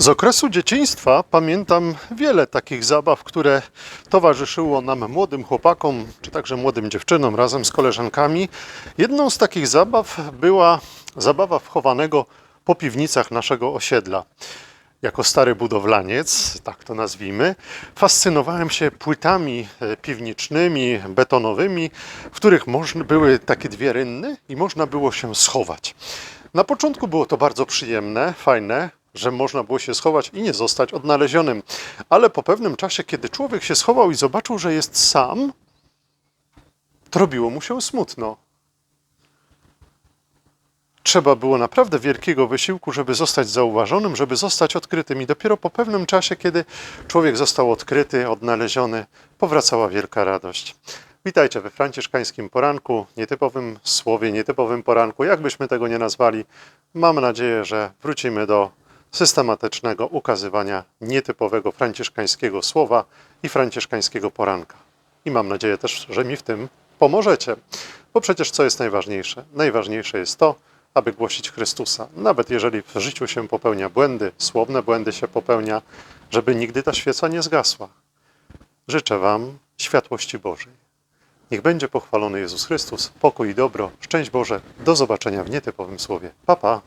Z okresu dzieciństwa pamiętam wiele takich zabaw, które towarzyszyło nam młodym chłopakom, czy także młodym dziewczynom razem z koleżankami. Jedną z takich zabaw była zabawa wchowanego po piwnicach naszego osiedla. Jako stary budowlaniec, tak to nazwijmy, fascynowałem się płytami e, piwnicznymi, betonowymi, w których były takie dwie rynny i można było się schować. Na początku było to bardzo przyjemne, fajne, że można było się schować i nie zostać odnalezionym. Ale po pewnym czasie, kiedy człowiek się schował i zobaczył, że jest sam, to robiło mu się smutno. Trzeba było naprawdę wielkiego wysiłku, żeby zostać zauważonym, żeby zostać odkrytym. I dopiero po pewnym czasie, kiedy człowiek został odkryty, odnaleziony, powracała wielka radość. Witajcie we franciszkańskim poranku, nietypowym słowie, nietypowym poranku, jakbyśmy tego nie nazwali. Mam nadzieję, że wrócimy do systematycznego ukazywania nietypowego franciszkańskiego słowa i franciszkańskiego poranka. I mam nadzieję też, że mi w tym pomożecie. Bo przecież co jest najważniejsze? Najważniejsze jest to, aby głosić Chrystusa. Nawet jeżeli w życiu się popełnia błędy, słowne błędy się popełnia, żeby nigdy ta świeca nie zgasła. Życzę Wam światłości Bożej. Niech będzie pochwalony Jezus Chrystus, pokój i dobro, szczęść Boże. Do zobaczenia w nietypowym słowie. Pa, pa.